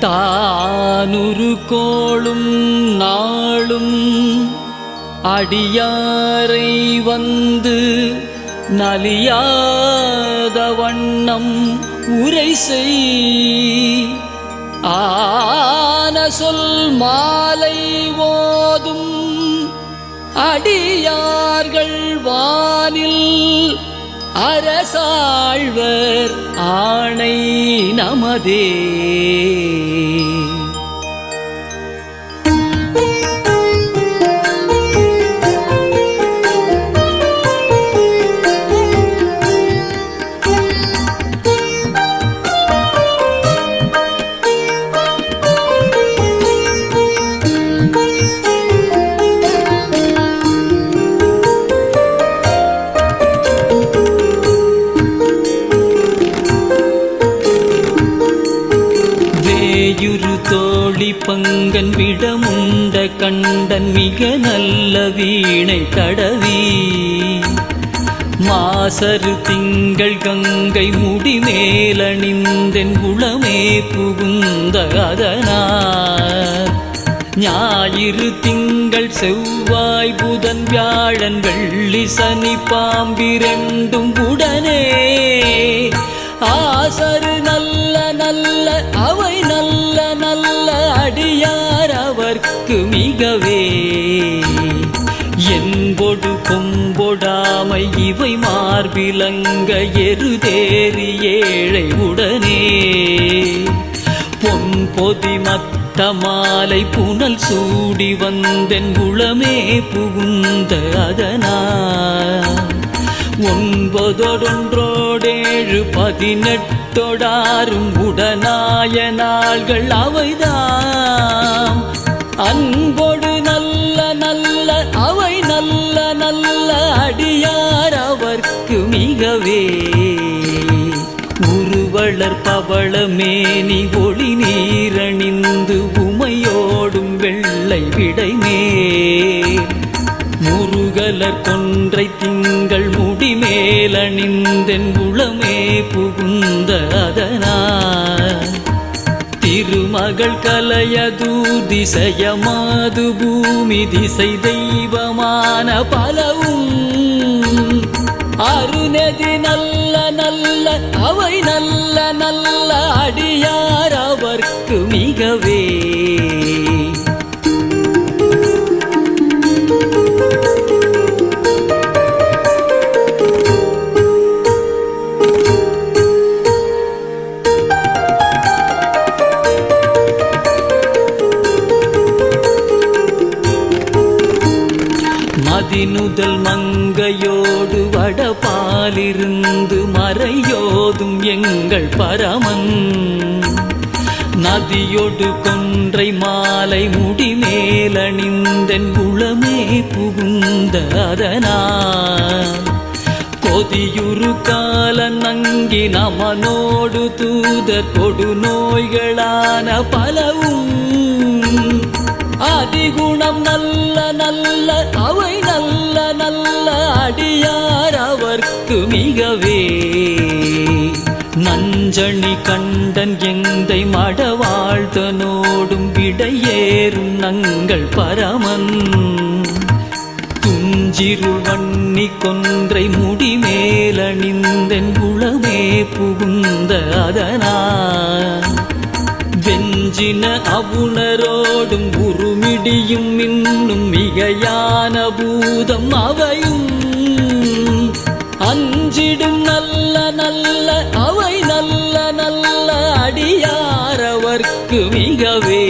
தானுரு கோளும் நாளும் அடியாரை வந்து நலியாத வண்ணம் உரை செய். ஆன சொல் மாலை ஓதும் அடியார்கள் வானில் அரசாழ்வர் ஆணை நமதே. வேயுரு தோழி பங்கன் விடமுண்ட கண்டன் மிக நல்ல வீணை தடவி. மாசரு திங்கள் கங்கை முடி மேலணிந்தென் குளமே புகுந்த அதனார். ஞாயிறு திங்கள் செவ்வாய் புதன் வியாழன் வெள்ளி சனி பாம்பிரண்டும் உடனே. ஆசரு அதற்கு மிகவே. என்பொடு கொம்பொடாமை இவை மார்பிலங்க எருதேறி ஏழை உடனே. பொன் பொதி மத்த மாலை புனல் சூடி வந்தென் குளமே புகுந்த அதனா ஒன்பதொடொன்றோடேழு பதினெட்டொடாரும் உடனாய நாள்கள் அவைதான் அன்போடு நல்ல நல்ல அவை நல்ல நல்ல அடியார் அவர்க்கு மிகவே. உருவளர் பவள மேனி ஒளி நீரணிந்து உமையோடும் வெள்ளை விடைமே முருகலர் கொன்றை திங்கள் முடிமேலணிந்தென் உளமே புகுந்த அதனால். மகள் கலையது திசையமாது பூமி திசை தெய்வமான பலவும். அருணதி நல்ல நல்ல அவை நல்ல நல்ல அடியார் அவர்க்கு மிகவே. மதினுதல் மங்கையோடு வடபாலிருந்து மறையோதும் எங்கள் பரமன். நதியொடு கொன்றை மாலை முடி மேலணிந்தென் குளமே புகுந்த அதனால் கொதியுரு கால நங்கி நமனோடு தூதர் கொடு நோய்களான பலவும் அதிகுணம் நல்ல நல்ல அவை நல்ல நல்ல அடியார் அவர்க்கு மிகவே. நஞ்சணி கண்டன் எந்தை மடவாழ்தனோடும் விடையேறும் நங்கள் பரமன். துஞ்சிருள் வன்னி கொன்றை முடிமேலணிந்தன் குளமே புகுந்த அதனான். அஞ்சின அவுணரோடும் உருமிடியும் இன்னும் மிகையான பூதம் அவையும். அஞ்சிடும் நல்ல நல்ல அவை நல்ல நல்ல அடியாரவர்க்கு மிகவே.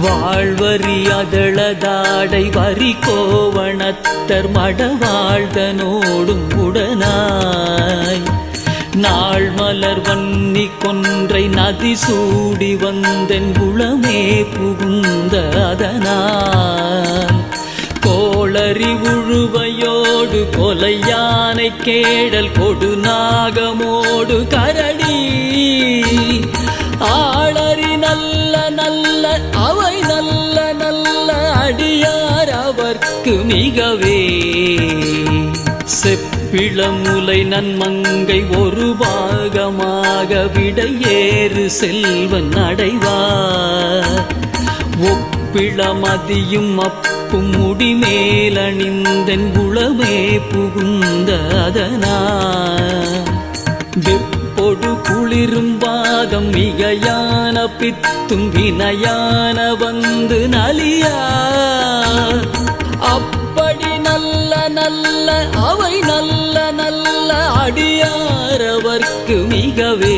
வாழ்வரி அதளதாடை வரி கோவணத்தர் மடவாழ்தனோடும் உடனாய். நாள் மலர் வன்னி கொன்றை நதி சூடி வந்தென் குளமே புகுந்த அதனால். கோளறி உழுவையோடு கொலையானை கேடல் கொடு நாகமோடு கரடி. ஆளறி நல்ல நல்ல அவை நல்ல நல்ல அடியார் அவர்க்கு மிகவே. செப்ப பிளமுலை நன்மங்கை ஒரு பாகமாக விடையேறு செல்வன் அடைவார். ஒப்பிளமதியும் அப்பும் முடிமேலணிந்தன் குளமே புகுந்த அதனால் வெப்பொடு குளிரும் பாகம் மிகையான பித்தும் வினையான வந்து நலியா அப்படி நல்ல நல்ல அடியாரவர்க்கு மிகவே.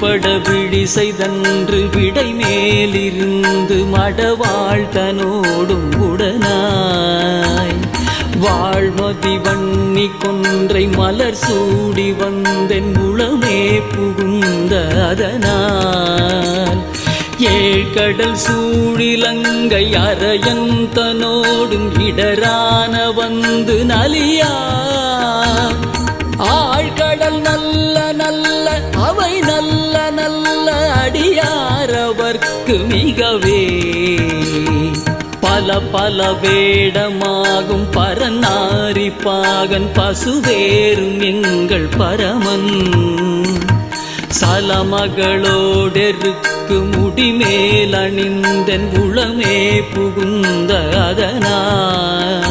வேள்பட விழி செய்தன்று விடை மேலிருந்து மடவாழ்தனோடும் உடனாய். வாழ்மதி வன்னி கொன்றை மலர் சூடி வந்தென் முழமே புகுந்த அதனால். ஏழ்கடல் சூழிலங்கை அரையந்தனோடும் இடரான வந்து நலியா. ஆழ்கடல் நல்ல நல்ல அவை நல்ல நல்ல அடியாரவர்க்கு மிகவே. பல பல வேடமாகும் பரநாரி பாகன் பசுவேறும் எங்கள் பரமன். சலமகளோடெருக்கு முடிமேல் அணிந்தன் உளமே புகுந்த அதனால்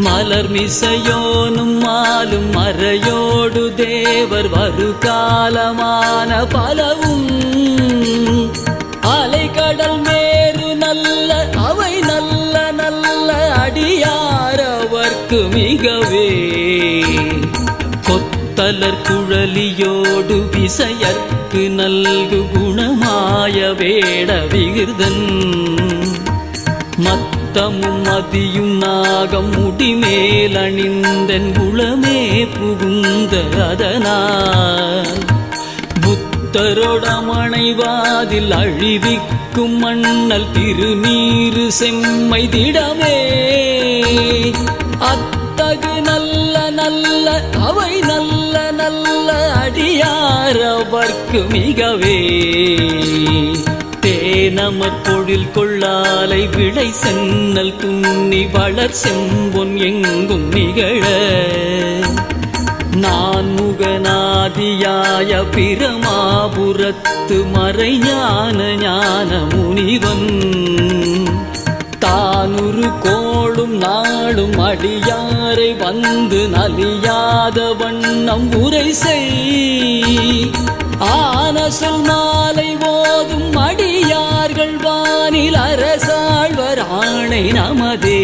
மலர் மிசையோனும் மாலும் மறையோடு தேவர் வருகாலமான பலவும். அலைக்கடல் மேறு நல்ல அவை நல்ல நல்ல அடியாரவர்க்கு மிகவே. கொத்தலர் குழலியோடு விசையற்கு நல்கு குணமாய வேட விகிர்தன். கூட்டமும் மதியும் நாகம் முடிமேல் அணிந்தன் குளமே புகுந்த அதனால். புத்தரோடமணைவாதில் அழிவிக்கும் மண்ணல் திருநீரு செம்மை திடமே. அத்தகு நல்ல நல்ல அவை நல்ல நல்ல அடியாரவர்க்கு மிகவே. தேனமர் பொழில் கொள்ளாலை விளை சென்னல் துண்ணி வளர் செம்பொன் எங்கும் நிகழ. நான் முகநாதியாய பிரமாபுரத்து மறைஞான ஞான முனிவன் தானுரு கோளும் நாளும் அடியாரை வந்து நலியாத வண்ணம் உரை செய். ஆன சொல் மாலை ஓதும் அடி வானில் அரசாழ்வர் ஆணை நமதே.